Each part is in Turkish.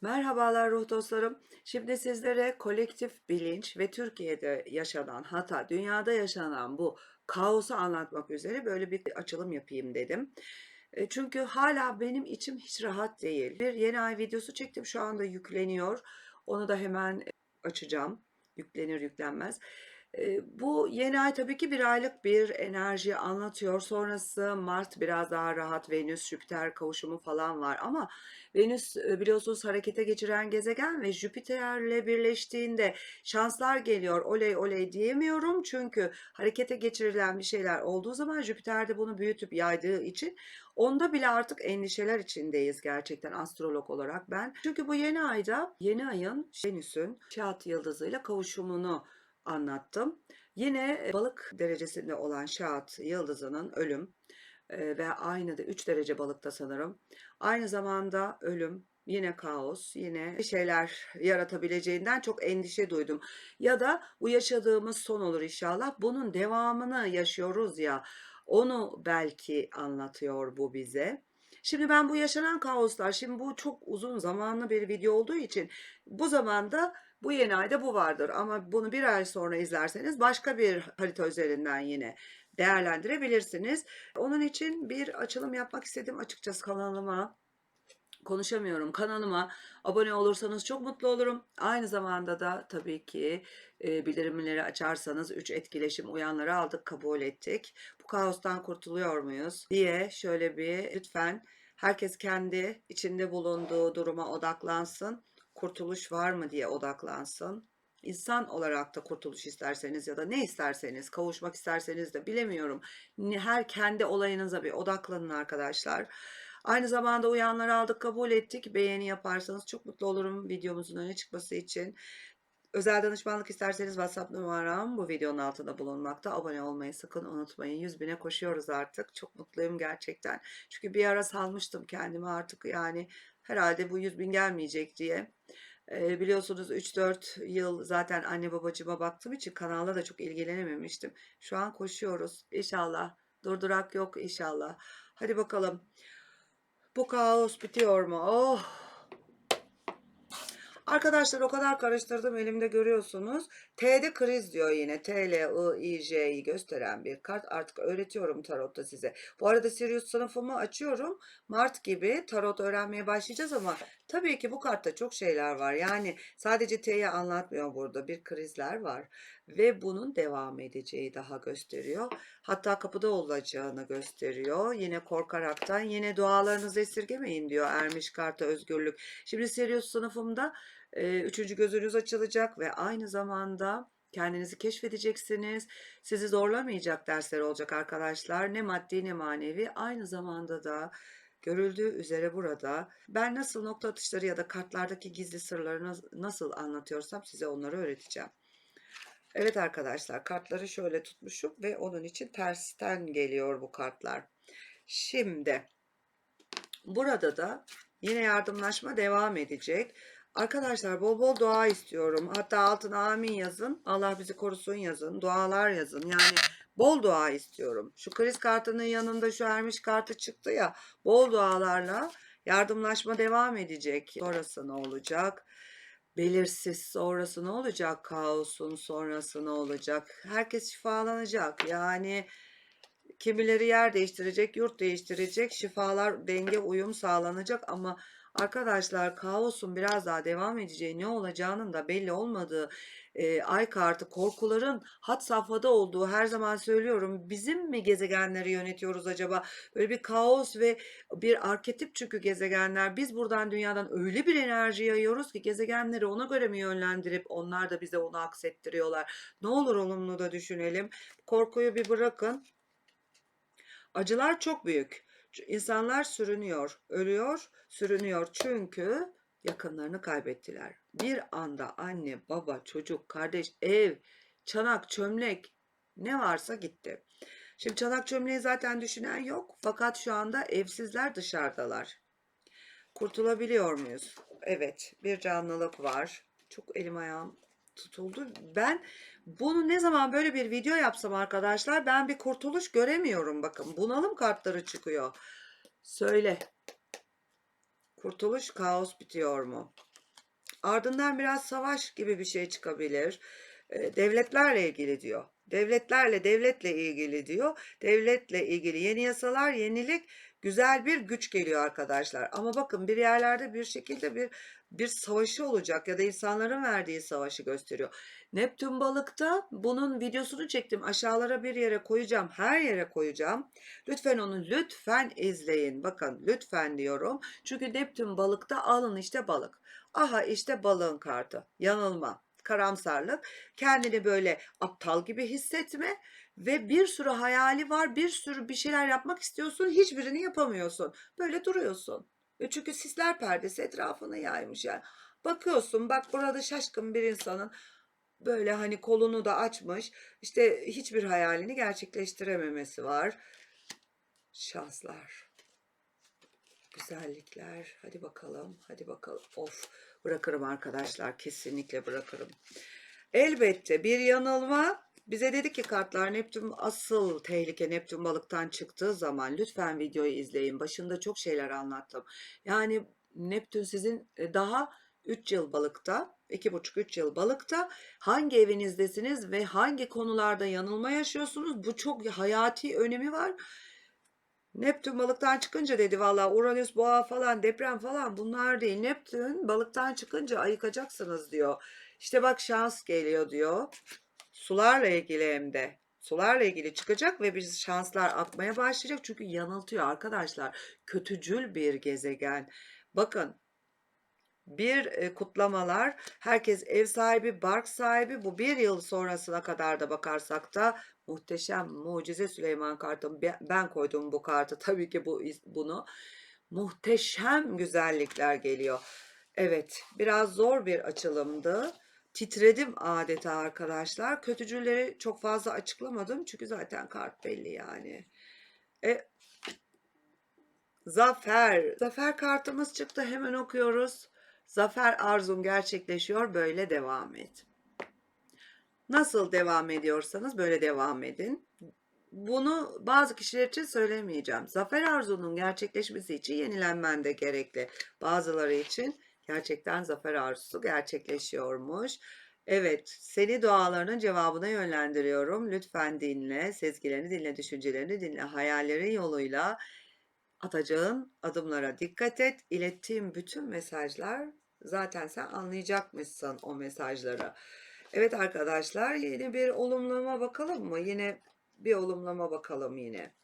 Merhabalar ruh dostlarım. Şimdi sizlere kolektif bilinç ve Türkiye'de yaşanan hatta dünyada yaşanan bu kaosu anlatmak üzere böyle bir açılım yapayım dedim. E, Çünkü hala benim içim hiç rahat değil. Bir yeni ay videosu çektim şu anda yükleniyor. Onu da hemen açacağım. Yüklenir yüklenmez. Bu yeni ay tabii ki bir aylık bir enerji anlatıyor. Sonrası Mart biraz daha rahat Venüs Jüpiter kavuşumu falan var ama Venüs biliyorsunuz harekete geçiren gezegen ve Jüpiter'le birleştiğinde şanslar geliyor. Oley oley diyemiyorum çünkü harekete geçirilen bir şeyler olduğu zaman Jüpiter de bunu büyütüp yaydığı için onda bile artık endişeler içindeyiz gerçekten astrolog olarak ben. Çünkü bu yeni ayda yeni ayın Venüs'ün Şahat yıldızıyla kavuşumunu anlattım. Yine e, balık derecesinde olan Şahat yıldızının ölüm e, ve aynı da 3 derece balıkta sanırım. Aynı zamanda ölüm, yine kaos, yine şeyler yaratabileceğinden çok endişe duydum. Ya da bu yaşadığımız son olur inşallah. Bunun devamını yaşıyoruz ya. Onu belki anlatıyor bu bize. Şimdi ben bu yaşanan kaoslar, şimdi bu çok uzun zamanlı bir video olduğu için bu zamanda bu yeni ayda bu vardır ama bunu bir ay sonra izlerseniz başka bir harita üzerinden yine değerlendirebilirsiniz. Onun için bir açılım yapmak istedim açıkçası kanalıma. Konuşamıyorum kanalıma abone olursanız çok mutlu olurum. Aynı zamanda da tabii ki e, bildirimleri açarsanız 3 etkileşim uyanları aldık kabul ettik. Bu kaostan kurtuluyor muyuz diye şöyle bir lütfen herkes kendi içinde bulunduğu duruma odaklansın. Kurtuluş var mı diye odaklansın. İnsan olarak da kurtuluş isterseniz ya da ne isterseniz, kavuşmak isterseniz de bilemiyorum. Her kendi olayınıza bir odaklanın arkadaşlar. Aynı zamanda uyanları aldık, kabul ettik. Beğeni yaparsanız çok mutlu olurum videomuzun öne çıkması için. Özel danışmanlık isterseniz WhatsApp numaram bu videonun altında bulunmakta. Abone olmayı sakın unutmayın. 100 bine koşuyoruz artık. Çok mutluyum gerçekten. Çünkü bir ara salmıştım kendimi artık yani herhalde bu 100 bin gelmeyecek diye. Ee, biliyorsunuz 3-4 yıl zaten anne babacıma baktığım için kanalla da çok ilgilenememiştim. Şu an koşuyoruz. İnşallah. Durdurak yok inşallah. Hadi bakalım. Bu kaos bitiyor mu? Oh! Arkadaşlar o kadar karıştırdım elimde görüyorsunuz. T'de kriz diyor yine. T, L, I, I, J'yi gösteren bir kart. Artık öğretiyorum tarotta size. Bu arada Sirius sınıfımı açıyorum. Mart gibi tarot öğrenmeye başlayacağız ama tabii ki bu kartta çok şeyler var. Yani sadece T'yi anlatmıyor burada. Bir krizler var. Ve bunun devam edeceği daha gösteriyor. Hatta kapıda olacağını gösteriyor. Yine korkaraktan yine dualarınızı esirgemeyin diyor Ermiş Kart'a özgürlük. Şimdi Sirius sınıfımda e, üçüncü gözünüz açılacak ve aynı zamanda kendinizi keşfedeceksiniz. Sizi zorlamayacak dersler olacak arkadaşlar. Ne maddi ne manevi. Aynı zamanda da görüldüğü üzere burada ben nasıl nokta atışları ya da kartlardaki gizli sırları nas- nasıl anlatıyorsam size onları öğreteceğim. Evet arkadaşlar kartları şöyle tutmuşum ve onun için tersten geliyor bu kartlar. Şimdi burada da yine yardımlaşma devam edecek. Arkadaşlar bol bol dua istiyorum. Hatta altına amin yazın. Allah bizi korusun yazın. Dualar yazın. Yani bol dua istiyorum. Şu kriz kartının yanında şu ermiş kartı çıktı ya. Bol dualarla yardımlaşma devam edecek. Sonrası ne olacak? Belirsiz sonrası ne olacak? Kaosun sonrası ne olacak? Herkes şifalanacak. Yani kimileri yer değiştirecek, yurt değiştirecek, şifalar, denge, uyum sağlanacak ama arkadaşlar kaosun biraz daha devam edeceği, ne olacağının da belli olmadığı e, ay kartı korkuların had safhada olduğu her zaman söylüyorum. Bizim mi gezegenleri yönetiyoruz acaba? Böyle bir kaos ve bir arketip çünkü gezegenler. Biz buradan dünyadan öyle bir enerji yayıyoruz ki gezegenleri ona göre mi yönlendirip onlar da bize onu aksettiriyorlar. Ne olur olumlu da düşünelim. Korkuyu bir bırakın. Acılar çok büyük. İnsanlar sürünüyor, ölüyor, sürünüyor çünkü yakınlarını kaybettiler. Bir anda anne, baba, çocuk, kardeş, ev, çanak, çömlek ne varsa gitti. Şimdi çanak çömleği zaten düşünen yok fakat şu anda evsizler dışarıdalar. Kurtulabiliyor muyuz? Evet, bir canlılık var. Çok elim ayağım tutuldu. Ben bunu ne zaman böyle bir video yapsam arkadaşlar ben bir kurtuluş göremiyorum bakın. Bunalım kartları çıkıyor. Söyle. Kurtuluş kaos bitiyor mu? Ardından biraz savaş gibi bir şey çıkabilir. Eee, devletlerle ilgili diyor. Devletlerle, devletle ilgili diyor. Devletle ilgili yeni yasalar, yenilik, güzel bir güç geliyor arkadaşlar. Ama bakın bir yerlerde bir şekilde bir bir savaşı olacak ya da insanların verdiği savaşı gösteriyor. Neptün balıkta bunun videosunu çektim. Aşağılara bir yere koyacağım. Her yere koyacağım. Lütfen onu lütfen izleyin. Bakın lütfen diyorum. Çünkü Neptün balıkta alın işte balık. Aha işte balığın kartı. Yanılma, karamsarlık, kendini böyle aptal gibi hissetme ve bir sürü hayali var, bir sürü bir şeyler yapmak istiyorsun, hiçbirini yapamıyorsun. Böyle duruyorsun. E çünkü sisler perdesi etrafını yaymış yani. Bakıyorsun bak burada şaşkın bir insanın böyle hani kolunu da açmış, işte hiçbir hayalini gerçekleştirememesi var. Şanslar. Güzellikler. Hadi bakalım. Hadi bakalım. Of. Bırakırım arkadaşlar. Kesinlikle bırakırım. Elbette bir yanılma. Bize dedi ki kartlar Neptün asıl tehlike Neptün balıktan çıktığı zaman lütfen videoyu izleyin. Başında çok şeyler anlattım. Yani Neptün sizin e, daha 3 yıl balıkta, 2,5-3 yıl balıkta hangi evinizdesiniz ve hangi konularda yanılma yaşıyorsunuz? Bu çok hayati önemi var. Neptün balıktan çıkınca dedi valla Uranüs boğa falan deprem falan bunlar değil. Neptün balıktan çıkınca ayıkacaksınız diyor. İşte bak şans geliyor diyor. Sularla ilgili hem de. Sularla ilgili çıkacak ve bir şanslar akmaya başlayacak. Çünkü yanıltıyor arkadaşlar. Kötücül bir gezegen. Bakın bir e, kutlamalar herkes ev sahibi bark sahibi bu bir yıl sonrasına kadar da bakarsak da muhteşem mucize Süleyman kartım ben, ben koydum bu kartı tabii ki bu bunu muhteşem güzellikler geliyor evet biraz zor bir açılımdı titredim adeta arkadaşlar kötücülleri çok fazla açıklamadım çünkü zaten kart belli yani e, Zafer. Zafer kartımız çıktı. Hemen okuyoruz. Zafer arzun gerçekleşiyor. Böyle devam et. Nasıl devam ediyorsanız böyle devam edin. Bunu bazı kişiler için söylemeyeceğim. Zafer arzunun gerçekleşmesi için yenilenmen de gerekli. Bazıları için gerçekten zafer arzusu gerçekleşiyormuş. Evet, seni dualarının cevabına yönlendiriyorum. Lütfen dinle, sezgilerini dinle, düşüncelerini dinle, hayallerin yoluyla atacağın adımlara dikkat et. İlettiğim bütün mesajlar zaten sen anlayacakmışsın o mesajları. Evet arkadaşlar yeni bir olumlama bakalım mı? Yine bir olumlama bakalım yine.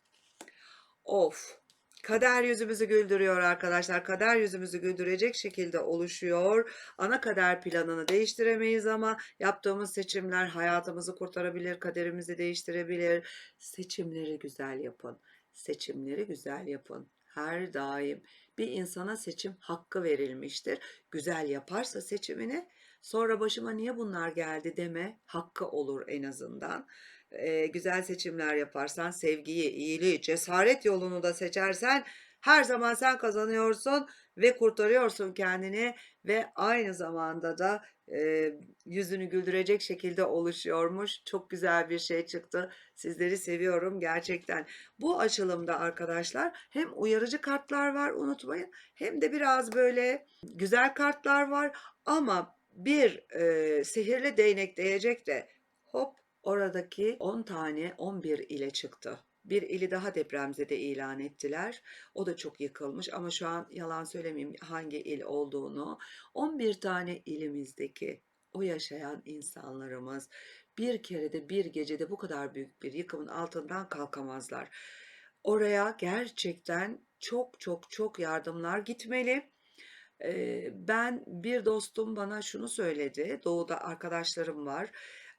Of. Kader yüzümüzü güldürüyor arkadaşlar. Kader yüzümüzü güldürecek şekilde oluşuyor. Ana kader planını değiştiremeyiz ama yaptığımız seçimler hayatımızı kurtarabilir, kaderimizi değiştirebilir. Seçimleri güzel yapın. Seçimleri güzel yapın. Her daim bir insana seçim hakkı verilmiştir. Güzel yaparsa seçimini sonra başıma niye bunlar geldi deme hakkı olur en azından. Ee, güzel seçimler yaparsan sevgiyi, iyiliği, cesaret yolunu da seçersen her zaman sen kazanıyorsun ve kurtarıyorsun kendini ve aynı zamanda da e, yüzünü güldürecek şekilde oluşuyormuş. Çok güzel bir şey çıktı. Sizleri seviyorum gerçekten. Bu açılımda arkadaşlar hem uyarıcı kartlar var unutmayın hem de biraz böyle güzel kartlar var ama bir e, sihirli değnek değecek de hop oradaki 10 tane 11 ile çıktı. Bir ili daha depremzede ilan ettiler. O da çok yıkılmış ama şu an yalan söylemeyeyim hangi il olduğunu. 11 tane ilimizdeki o yaşayan insanlarımız bir kerede bir gecede bu kadar büyük bir yıkımın altından kalkamazlar. Oraya gerçekten çok çok çok yardımlar gitmeli. Ben bir dostum bana şunu söyledi. Doğuda arkadaşlarım var.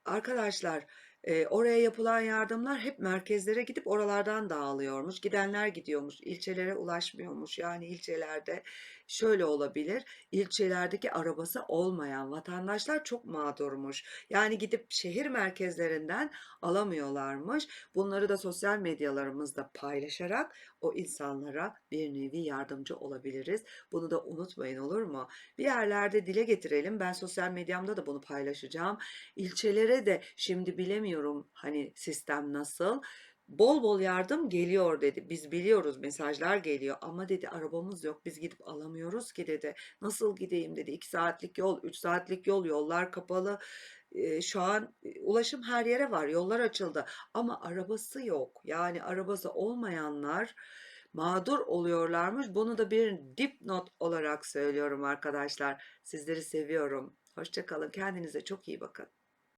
Arkadaşlar e, oraya yapılan yardımlar hep merkezlere gidip oralardan dağılıyormuş. Gidenler gidiyormuş, ilçelere ulaşmıyormuş. Yani ilçelerde şöyle olabilir. İlçelerdeki arabası olmayan vatandaşlar çok mağdurmuş. Yani gidip şehir merkezlerinden alamıyorlarmış. Bunları da sosyal medyalarımızda paylaşarak o insanlara bir nevi yardımcı olabiliriz. Bunu da unutmayın olur mu? Bir yerlerde dile getirelim. Ben sosyal medyamda da bunu paylaşacağım. İlçelere de şimdi bilemiyorum hani sistem nasıl Bol bol yardım geliyor dedi. Biz biliyoruz mesajlar geliyor ama dedi arabamız yok. Biz gidip alamıyoruz ki dedi. Nasıl gideyim dedi. 2 saatlik yol, 3 saatlik yol, yollar kapalı. Şu an e, ulaşım her yere var. Yollar açıldı ama arabası yok. Yani arabası olmayanlar mağdur oluyorlarmış. Bunu da bir dipnot olarak söylüyorum arkadaşlar. Sizleri seviyorum. Hoşça kalın. Kendinize çok iyi bakın.